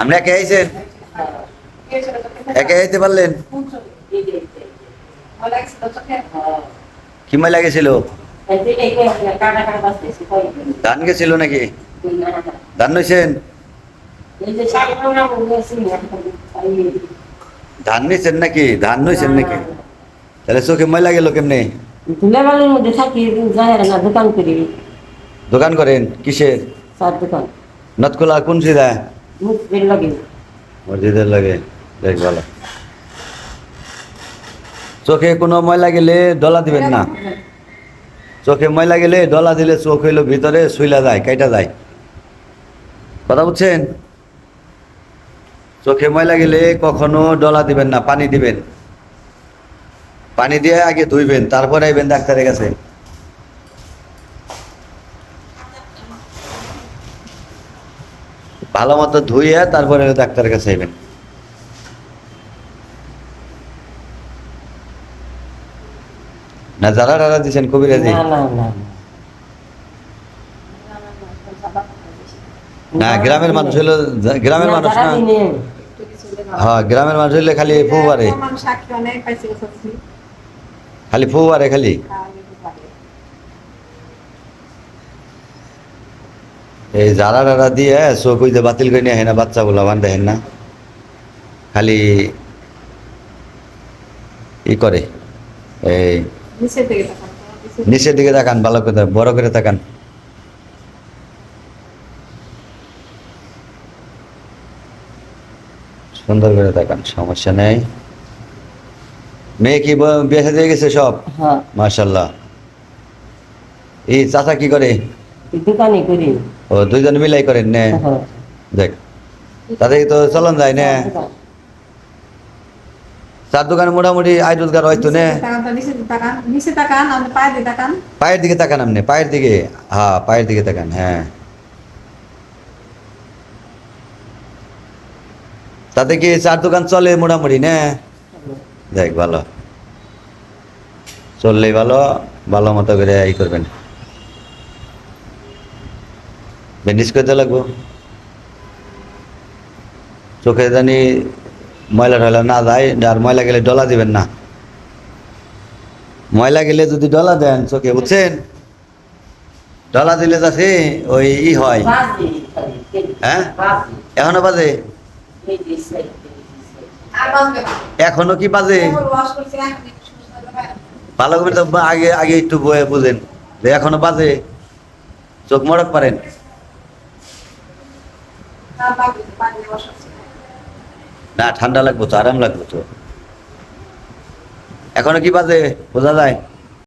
আপনি একে আইছেন? একে আইতে পারলেন? কি মাই লাগেছিল ধান গেছিল নাকি? ধান নইছেন? ধান নিছেন নাকি? ধান নইছেন নাকি? তাহলে চোখে ময়লা গেল কেমনে? দোকান করেন? কিসের? দোকান। নতখোলা কোন সিধা? মসজিদের লাগে ভালো। চোখে কোনো ময়লা গেলে ডলা দিবেন না। চোখে ময়লা গেলে ডলা দিলে চোখ হইল ভিতরে, শুইলা যায়, কাইটা যায়। কথা বুঝছেন? চোখে ময়লা গেলে কখনো ডলা দিবেন না, পানি দিবেন। পানি দিয়ে আগে ধুইবেন, তারপরে আইবেন ডাক্তারের কাছে। ভালো মতো ধুইয়ে তারপরে ডাক্তারের কাছে আইবেন। না যারা টারা দিচ্ছেন কবিরাজি না গ্রামের মানুষ হলো গ্রামের মানুষ না। হ্যাঁ গ্রামের মানুষ হইলে খালি ফুবারে। সাক্ষী অনেক পাইছে সত্যি। খালি ফুবারে খালি এই যারা টারা দিয়ে চোখ ওই যে বাতিল করে নিয়ে আহে না বাচ্চাগুলো বান দেখেন না। খালি ই করে এই নিচের দিকে তাকান ভালো করে বড় করে তাকান। সুন্দর করে তাকান সমস্যা নেই। মেয়ে কি বিয়ে সাথে গেছে সব? হ্যাঁ। মার্শাল্লাহ এই চাচা কি করে? দোকানে করি। ও দুইজন মিলাই করেন নে? হ্যাঁ দেখ তাদের তো চলন যায় না? চার দোকানে মোটামুটি আয় রোজগার হয়তো নে? তো পায়ের দিকে তাকান আপনি পায়ের দিকে। হ্যাঁ পায়ের দিকে তাকান হ্যাঁ। তাতে কি চার দোকান চলে মোটামুটি না? দেখ ভালো। চললেই ভালো ভালো মতো করে ই করবেন। ব্যান্ডেজ করতে লাগবো। চোখে জানি ময়লা টয়লা না যায়, আর ময়লা গেলে ডলা দিবেন না। ময়লা গেলে যদি ডলা দেন চোখে, বুঝছেন? ডলা দিলে যাচ্ছে ওই ই হয়। হ্যাঁ? এখনও বাজে? এখনও কি বাজে? ভালো করে তো আগে আগে একটু বুঝেন যে এখনও বাজে। চোখ মরক পারেন আর বাঁচবে পানি ওয়াশ করছি না ঠান্ডা লাগবো তো আরাম লাগবো তো। এখনও কি বাজে? বোঝা যায়?